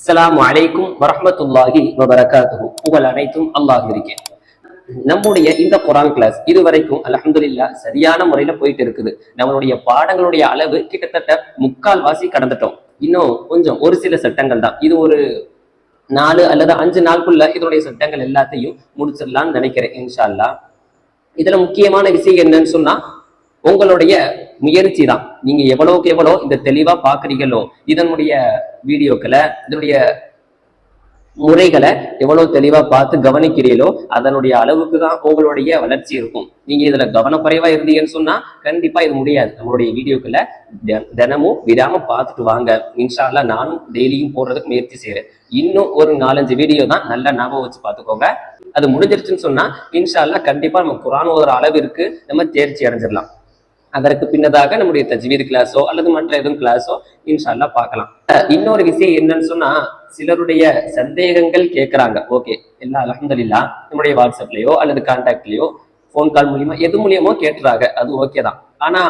அஸ்லாம் வலைக்கும் வரமத்துல்லாஹி வபரகாத்துஹு. புகழ் அனைத்தும் அல்லாஹ் இருக்கேன் நம்முடைய இந்த குரான் கிளாஸ் இதுவரைக்கும் அலமதுல்லா சரியான முறையில போயிட்டு இருக்குது நம்மளுடைய பாடங்களுடைய அளவு கிட்டத்தட்ட முக்கால் வாசி கடந்துட்டோம். இன்னும் கொஞ்சம் ஒரு சில சட்டங்கள் தான். இது ஒரு நாலு அல்லது அஞ்சு நாளுக்குள்ள இதனுடைய சட்டங்கள் எல்லாத்தையும் முடிச்சிடலாம்னு நினைக்கிறேன் இன்ஷா அல்லாஹ் இதுல முக்கியமான விஷயம் என்னன்னு சொன்னா உங்களுடைய முயற்சி தான் நீங்க எவ்வளவுக்கு எவ்வளோ இந்த தெளிவா பாக்குறீங்களோ இதனுடைய வீடியோக்களை இதனுடைய முறைகளை எவ்வளவு தெளிவா பார்த்து கவனிக்கிறீங்களோ அதனுடைய அளவுக்கு தான் உங்களுடைய வளர்ச்சி இருக்கும். நீங்க இதுல கவனக்குறைவா இருந்தீங்கன்னு சொன்னா கண்டிப்பா இது முடியாது. நம்மளுடைய வீடியோக்களை தினமும் விடாம பார்த்துட்டு வாங்க. இன்ஷா நானும் டெய்லியும் போடுறதுக்கு முயற்சி செய்யறேன் இன்னும் ஒரு நாலஞ்சு வீடியோ தான் நல்லா ஞாபகம் வச்சு பார்த்துக்கோங்க. அது முடிஞ்சிருச்சுன்னு சொன்னா இன்ஷால்லா கண்டிப்பா நம்ம குரான் ஒரு அளவிற்கு நம்ம தேர்ச்சி அடைஞ்சிடலாம். அதற்கு பின்னதாக நம்முடைய தஜ்வீர் கிளாஸோ அல்லது மற்ற எதுவும் கிளாஸோ இன்ஷால்லா பார்க்கலாம். இன்னொரு விஷயம் என்னன்னு சொன்னா சிலருடைய சந்தேகங்கள் கேட்கறாங்க. ஓகே எல்லா அலமதுல்லா நம்முடைய வாட்ஸ்அப்லயோ அல்லது கான்டாக்ட்லயோ ஃபோன் கால் மூலியமா எது மூலியமோ கேட்டுறாங்க அது ஓகே தான். ஆனா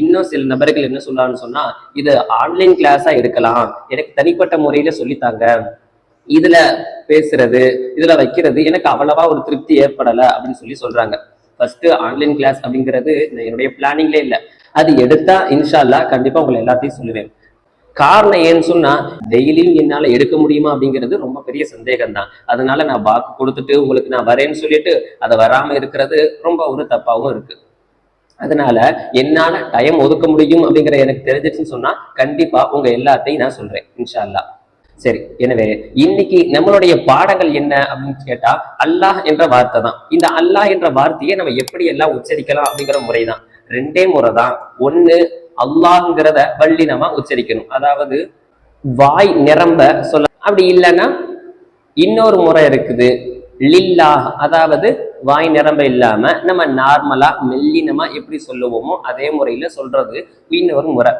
இன்னும் சில நபர்கள் என்ன சொல்லலாம்னு சொன்னா இது ஆன்லைன் கிளாஸா இருக்கலாம். எனக்கு தனிப்பட்ட முறையில சொல்லித்தாங்க. இதுல பேசுறது இதுல வைக்கிறது எனக்கு அவ்வளவா ஒரு திருப்தி ஏற்படல அப்படின்னு சொல்லி சொல்றாங்க. ஃபர்ஸ்ட் ஆன்லைன் கிளாஸ் அப்படிங்கிறது என்னுடைய பிளானிங்லே இல்லை. அது எடுத்தா இன்ஷால்லா கண்டிப்பா உங்களை எல்லாத்தையும் சொல்லுவேன். காரணம் ஏன்னு சொன்னா டெய்லியும் என்னால எடுக்க முடியுமா அப்படிங்கிறது ரொம்ப பெரிய சந்தேகம் தான் அதனால நான் வாக்கு கொடுத்துட்டு உங்களுக்கு நான் வரேன்னு சொல்லிட்டு அதை வராம இருக்கிறது ரொம்ப ஒரு தப்பாவும் இருக்கு. அதனால என்னால டைம் ஒதுக்க முடியும் அப்படிங்கிற எனக்கு தெரிஞ்சிச்சுன்னு சொன்னா கண்டிப்பா உங்க எல்லாத்தையும் நான் சொல்றேன் இன்ஷா அல்லாஹ் சரி எனவே இன்னைக்கு நம்மளுடைய பாடங்கள் என்ன அப்படின்னு கேட்டா அல்லாஹ் என்ற வார்த்தை தான் இந்த அல்லாஹ் என்ற வார்த்தையை நம்ம எப்படி எல்லாம் உச்சரிக்கலாம் அப்படிங்கிற முறை தான் ரெண்டே முறை தான் ஒண்ணு அல்லாஹ்ங்கிறத வள்ளினமா உச்சரிக்கணும். அதாவது வாய் நிரம்ப சொல்ல அப்படி இல்லைன்னா இன்னொரு முறை இருக்குது. லில்லாஹ் அதாவது வாய் நிரம்ப இல்லாம நம்ம நார்மலா மெல்லினமா எப்படி சொல்லுவோமோ அதே முறையில சொல்றது இன்னொரு முறை.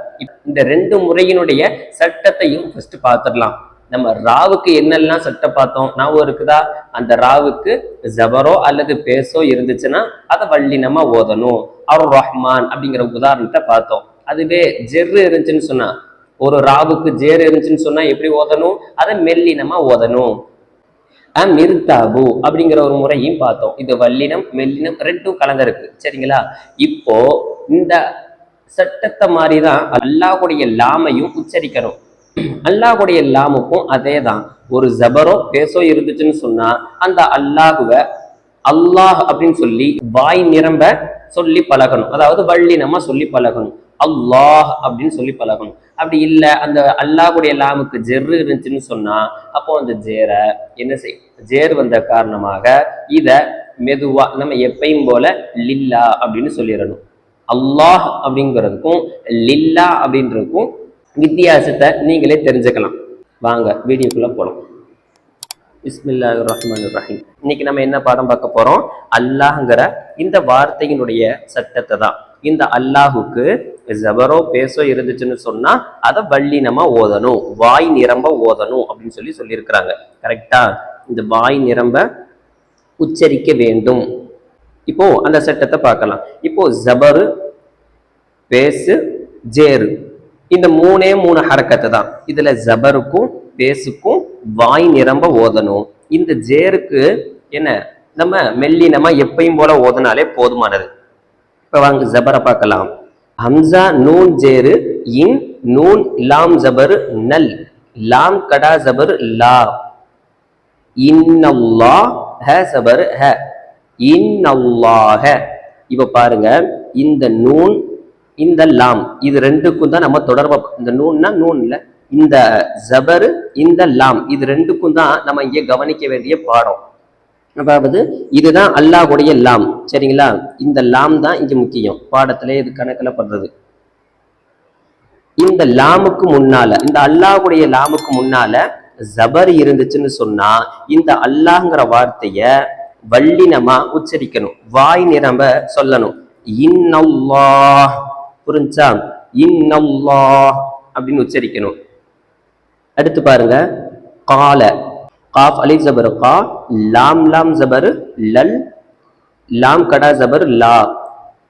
இந்த ரெண்டு முறையினுடைய சட்டத்தையும் ஃபர்ஸ்ட் பார்த்துடலாம். நம்ம ராவுக்கு என்னெல்லாம் சட்டம் பார்த்தோம் ஞாபகம் இருக்குதா? அந்த ராவுக்கு ஜபரோ அல்லது பேசோ இருந்துச்சுன்னா அதை வள்ளினமா ஓதணும். அவர் ரஹ்மான் அப்படிங்கிற உதாரணத்தை பார்த்தோம். அதுவே ஜெர்ரு இருந்துச்சுன்னு சொன்னா ஒரு ராவுக்கு ஜேர் இருந்துச்சுன்னு சொன்னா எப்படி ஓதணும்? அதை மெல்லினமா ஓதணும். மிர்தாபு அப்படிங்கிற ஒரு முறையும் பார்த்தோம். இது வல்லினம் மெல்லினம் ரெண்டும் கலந்திருக்கு சரிங்களா? இப்போ இந்த சட்டத்தை மாதிரி தான் அல்லாஹுடைய லாமையும் உச்சரிக்கணும். அல்லாஹுடைய லாமுக்கும் அதே தான் ஒரு ஜபரோ பேசோ இருந்துச்சுன்னு சொன்னா அந்த அல்லாஹுவ அல்லாஹ் அப்படின்னு சொல்லி வாய் நிரம்ப சொல்லி பழகணும். அதாவது வள்ளினமா சொல்லி பழகணும். அல்லாஹ் அப்படின்னு சொல்லி பழகணும். அப்படி இல்லை அந்த அல்லாஹுடைய லாமுக்கு ஜெர்ரு இருந்துச்சுன்னு சொன்னா அப்போ அந்த ஜேரை என்ன செய் ஜேர் வந்த காரணமாக இத மெதுவா நம்ம எப்பையும் போல லில்லா அப்படின்னு சொல்லிடணும். அல்லாஹ் அப்படிங்கிறதுக்கும் லில்லா அப்படின்றதுக்கும் வித்தியாசத்தை நீங்களே தெரிஞ்சுக்கலாம். வாங்க வீடியோக்குள்ள போலாம். பிஸ்மில்லாஹ் ரஹ்மான் ரஹீம் இன்னைக்கு நம்ம என்ன பாடம் பார்க்க போறோம்? அல்லாஹ்ங்கிற இந்த வார்த்தையினுடைய சட்டத்தை தான். இந்த அல்லாஹுக்கு ஜபரோ பேசோ இருந்துச்சுன்னு சொன்னா அதை வள்ளினமா ஓதணும். வாய் நிரம்ப ஓதணும் அப்படின்னு சொல்லி சொல்லியிருக்கிறாங்க. கரெக்டா இந்த வாய் நிரம்ப உச்சரிக்க வேண்டும். இப்போ அந்த சட்டத்தை பார்க்கலாம். இப்போ ஜபரு பேசு ஜேரு. இந்த மூணே மூணு ஹரக்கத்து தான். இதுல ஜபருக்கும் பேசுக்கும் வாய் நிரம்ப ஓதணும். இந்த ஜேருக்கு என்ன? நம்ம மெல்லினமா எப்பயும் போல ஓதுனாலே போதுமானது. இப்ப வாங்க ஜபரை பார்க்கலாம். ஹம்சா நூன் ஜேரு இன் நூன் லாம் ஜபர் நல் லாம் கடா ஜபர் லா. இன்னல்லா ஹ சபர் ஹ. இன்னல்லாஹ. இப்ப பாருங்க இந்த நூன் இந்த லாம் இது ரெண்டுக்கும் தான் நம்ம தொடர்பா. இந்த நூன்னா நூன் இல்லை இந்த ஜபரு இந்த லாம் இது ரெண்டுக்கும் தான் நம்ம இங்கே கவனிக்க வேண்டிய பாடம். அதாவது இதுதான் அல்லாஹுடைய லாம். சரிங்களா? இந்த லாம் தான் இங்க முக்கியம். பாடத்திலே இது கணக்குல படுறது இந்த லாமுக்கு முன்னால இந்த அல்லாஹுடைய லாமுக்கு முன்னால ஜபர் இருந்துச்சுன்னு சொன்னா இந்த அல்லாஹ்ங்கிற வார்த்தைய வள்ளினமா உச்சரிக்கணும். வாய் நிரம்ப சொல்லணும். இன்னல்லாஹ். புரிஞ்சா? இன்னல்லாஹ் அப்படின்னு உச்சரிக்கணும். அடுத்து பாருங்க. கால காஃப் அலி ஜபர். கா லாம் லாம் ஜபர். லல் லாம் கடா ஜபர். லா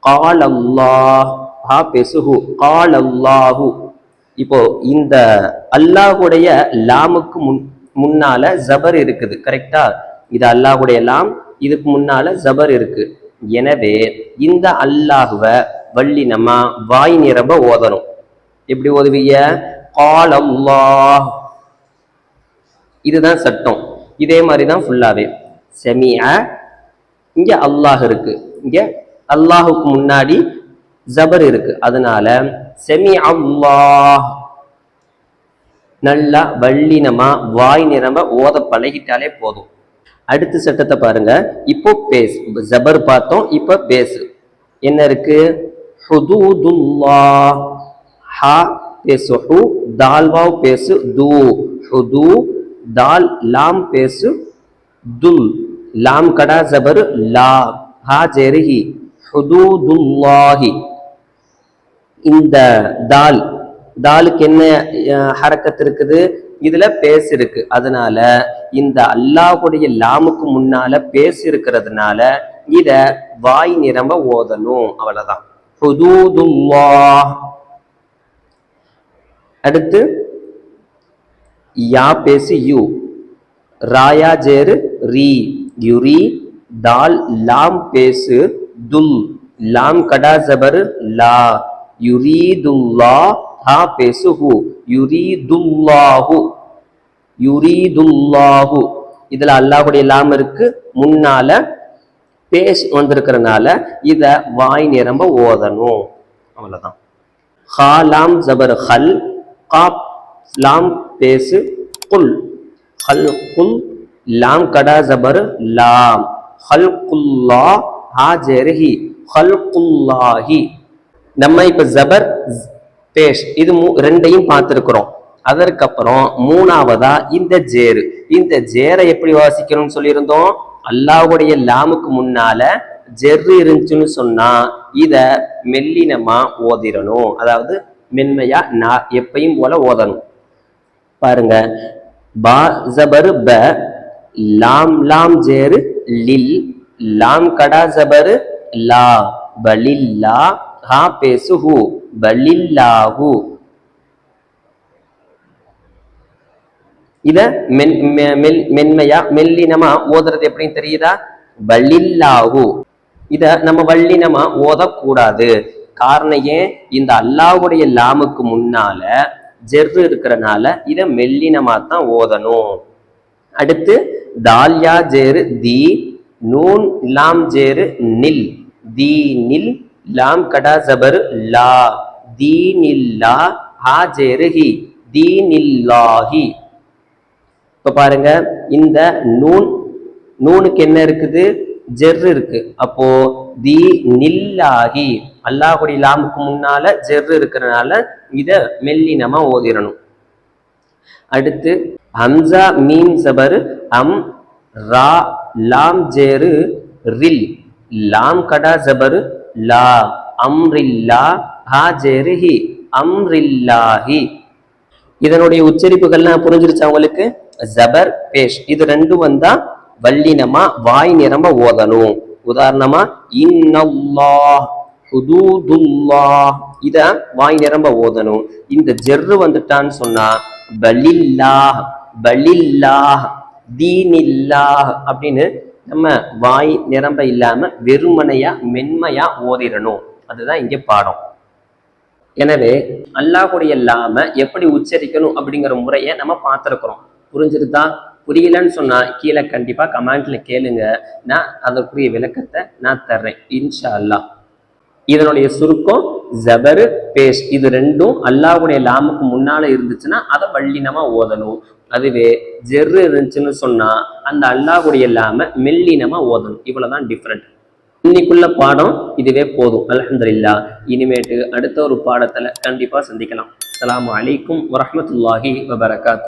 கால் அல்லாஹ் ஹா பெசுஹு கால் அல்லாஹு இப்போ இந்த அல்லாஹுடைய லாமுக்கு முன் முன்னால ஜபர் இருக்குது. கரெக்டா இது அல்லாஹுடைய லாம். இதுக்கு முன்னால ஜபர் இருக்கு. எனவே இந்த அல்லாஹுவை வள்ளி நம்ம வாய் நிரம்ப ஓதணும். எப்படி ஓதுவீங்க? கால் இதுதான் சட்டம். இதே மாதிரி தான் ஃபுல்லாவே செமிய இங்க அல்லாஹ் இருக்கு. இங்க அல்லாஹுக்கு முன்னாடி ஜபர் இருக்கு. அதனால செமி அல்லாஹ் நல்லா வள்ளினமா வாய் நிரம்ப ஓத பழகிட்டாலே போதும். அடுத்த சட்டத்தை பாருங்க. இப்போ பேஸ். ஜபர் பார்த்தோம் இப்போ பேஸ். என்ன இருக்கு? ஹுதூதுல்லா ஹா பேசு ஹு தால் வாவ் பேசு து. ஹுது தால் லாம் பேசு துல். லாம் கடா ஜபர் லா. ஹா ஜெருஹி. ஹுதூதுல்லாஹி. இந்த தால் தாலுக்கு என்ன அஹ், ஹரக்கத் இருக்குது? இதுல பேஸ் இருக்கு. அதனால இந்த அல்லாஹ்வுடைய லாமுக்கு முன்னால பேஸ் இருக்கிறதுனால இத வாய் நிரம்ப ஓதணும். அவ்வளவுதான். ஹுதூதுல்லாஹ் அடுத்து யா பேசு you Raya Jeru re Yuri தால் லாம் பேசு துல் லாம் கடா ஜபர் லா யுரீதுல்லா ஹா பேசு ஹு யுரீதுல்லாஹு யுரீதுல்லாஹு இதுல அல்லாஹுடைய லாம் இருக்கு முன்னால பேஸ் வந்திருக்கிறனால இதை வாய் நிரம்ப ஓதணும். அவ்வளோதான் ஹா லாம் ஜபர் ஹல் காப் லாம் பேசு குல். ஹல் குல் லாம் கடா ஜபர் லாம். ஹல் குல்லா ஹா ஜெர்ஹி ஹல் குல்லாஹி நம்ம இப்போ ஜபர் பேஷ் இது மூ- ரெண்டையும் பார்த்துருக்குறோம். அதற்கப்புறம் மூணாவதா இந்த ஜேரு. இந்த ஜேரை எப்படி வாசிக்கணும்னு சொல்லியிருந்தோம்? அல்லாவுடைய லாமுக்கு முன்னால ஜெர்ரு இருந்துச்சுன்னு சொன்னா இத மெல்லினமா ஓதிடணும் அதாவது மென்மையா நான் எப்பையும் போல ஓதணும். பாருங்க பா ஜபர் ப லாம் லாம் ஜேரு லில் லாம் கடா ஜபரு லா பலில்லா ஹா பேசு ஹூ பலில்லாஹு. இதை மென் மெ- மெல் மென்மையா மெல்லினமா ஓதுறது எப்படின்னு தெரியுதா? வள்ளில்லாஹு இத நம்ம வள்ளினமா ஓதக்கூடாது. காரணம் ஏன்? இந்த அல்லாஹ்வுடைய லாமுக்கு முன்னால ஜெர்ரு இருக்கிறனால இத மெல்லினமா தான் ஓதணும். அடுத்து தால்யா ஜேரு தி நூன் லாம் ஜேரு நில். தி நில் லாம் கடா ஜபர் லா. தி நில்லா ஹா ஜேரு ஹி. தீனில்லாஹி. இப்போ பாருங்க இந்த நூன் நூனுக்கு என்ன இருக்குது? ஜெர் இருக்கு. அப்போ தி நில்லாஹி அல்லாஹுடைய லாமுக்கு முன்னால ஜெர் இருக்கிறனால இத மெல்லினமா ஓதிரணும். அடுத்து ஹம்சா மீம் சபர் அம் ரா லாம் ஜேரு ரில். லாம் கடா ஜபர் லா. அம்ரில்லா ஹா ஜேரு ஹி அம்ரில்லாஹி. இதனுடைய உச்சரிப்புகள்லாம் புரிஞ்சிருச்சா உங்களுக்கு? ஜபர் பேஷ். இது ரெண்டும் வந்தா வல்லினமா வாய் நிரம்ப ஓதணும். உதாரணமா இன்னல்லா ஹுதூதுல்லா இத வாய் நிரம்ப ஓதணும். இந்த ஜெர்ரு வந்துட்டான்னு சொன்னா பலில்லாஹ் பலில்லாஹ் தீனில்லாஹ் அப்படின்னு நம்ம வாய் நிரம்ப இல்லாம வெறுமனையா மென்மையா ஓதிடணும். அதுதான் இங்க பாடம். எனவே அல்லாஹுடைய இல்லாம எப்படி உச்சரிக்கணும் அப்படிங்கிற முறையை நம்ம பார்த்துருக்குறோம். புரிஞ்சிருந்தா புரியலன்னு சொன்னால் கீழே கண்டிப்பாக கமெண்ட்ல கேளுங்க. நான் அதற்குரிய விளக்கத்தை நான் தர்றேன். இன்ஷா அல்லாஹ் இதனுடைய சுருக்கம் ஜபரு பேஷ் இது ரெண்டும் அல்லாஹ்வுடைய லாமுக்கு முன்னால் இருந்துச்சுன்னா அதை வள்ளினமாக ஓதணும். அதுவே ஜெர்ரு இருந்துச்சுன்னு சொன்னால் அந்த அல்லாஹ்வுடைய லாம மெல்லினமாக ஓதணும். இவ்வளோதான் டிஃப்ரெண்ட் இன்னைக்குள்ள பாடம் இதுவே போதும். அலமதுல்லா இனிமேட்டு அடுத்த ஒரு பாடத்தில் கண்டிப்பாக சந்திக்கலாம். அலாம் அலைக்கும் வரமத்துல்லாஹி வபரகாத்.